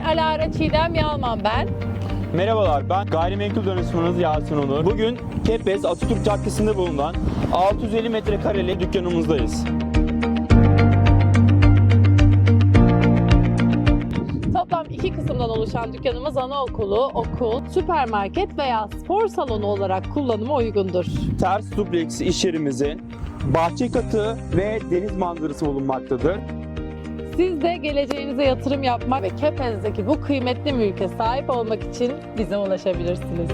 Alara Çiğdem Yalman ben. Merhabalar, ben gayrimenkul danışmanınız Yasin Onur. Bugün Kepez Atatürk Caddesi'nde bulunan 650 metrekareli dükkanımızdayız. Toplam iki kısımdan oluşan dükkanımız anaokulu, okul, süpermarket veya spor salonu olarak kullanıma uygundur. Ters dubleks iş yerimizin bahçe katı ve deniz manzarası bulunmaktadır. Siz de geleceğinize yatırım yapmak ve Kepez'deki bu kıymetli mülke sahip olmak için bize ulaşabilirsiniz.